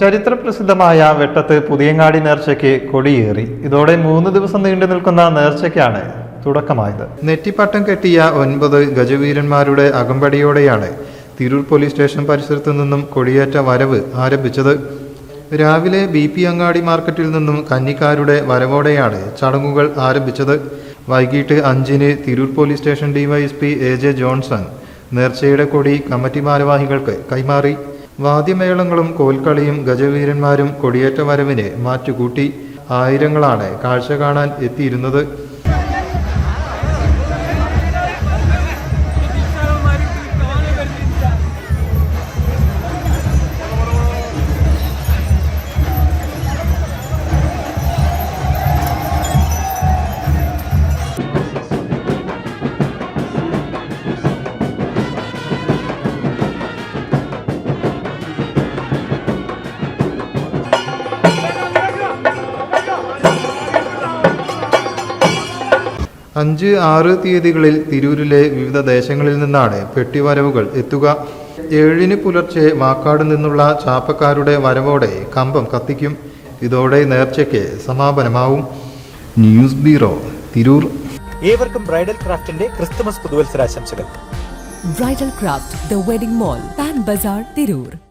ചരിത്രപ്രസിദ്ധമായ വെട്ടത്ത് പുതിയങ്ങാടി നേർച്ചയ്ക്ക് കൊടിയേറി. ഇതോടെ മൂന്ന് ദിവസം നീണ്ടു നിൽക്കുന്ന നേർച്ചയ്ക്കാണ് തുടക്കമായത്. നെറ്റിപ്പട്ടം കെട്ടിയ ഒൻപത് ഗജവീരന്മാരുടെ അകമ്പടിയോടെയാണ് തിരൂർ പോലീസ് സ്റ്റേഷൻ പരിസരത്തു നിന്നും കൊടിയേറ്റ വരവ് ആരംഭിച്ചത്. രാവിലെ ബി പി അങ്ങാടി മാർക്കറ്റിൽ നിന്നും കന്നിക്കാരുടെ വരവോടെയാണ് ചടങ്ങുകൾ ആരംഭിച്ചത്. വൈകിട്ട് അഞ്ചിന് Tirur police station DYSP A J Johnson നേർച്ചയുടെ കൊടി കമ്മിറ്റി ഭാരവാഹികൾക്ക് കൈമാറി. വാദ്യമേളങ്ങളും കോൽക്കളിയും ഗജവീരന്മാരും കൊടിയേറ്റ വരവിനെ മാറ്റുകൂട്ടി ആയിരങ്ങളാണ് കാഴ്ച കാണാൻ എത്തിയിരുന്നത്. അഞ്ച് ആറ് തീയതികളിൽ തിരൂരിലെ വിവിധ ദേശങ്ങളിൽ നിന്നാണ് പെട്ടിവരവുകൾ എത്തുക. ഏഴിന് പുലർച്ചെ വാക്കാട് നിന്നുള്ള ചാപ്പക്കാരുടെ വരവോടെ കമ്പം കത്തിക്കും. ഇതോടെ നേർച്ചയ്ക്ക് സമാപനമാവും. News bureau Tirur. ഏവർക്കും ബ്രൈഡൽ ക്രാഫ്റ്റിന്റെ Christmas പുതുവത്സരാശംസകൾ. Bridal craft the wedding mall Pan Bazaar Tirur.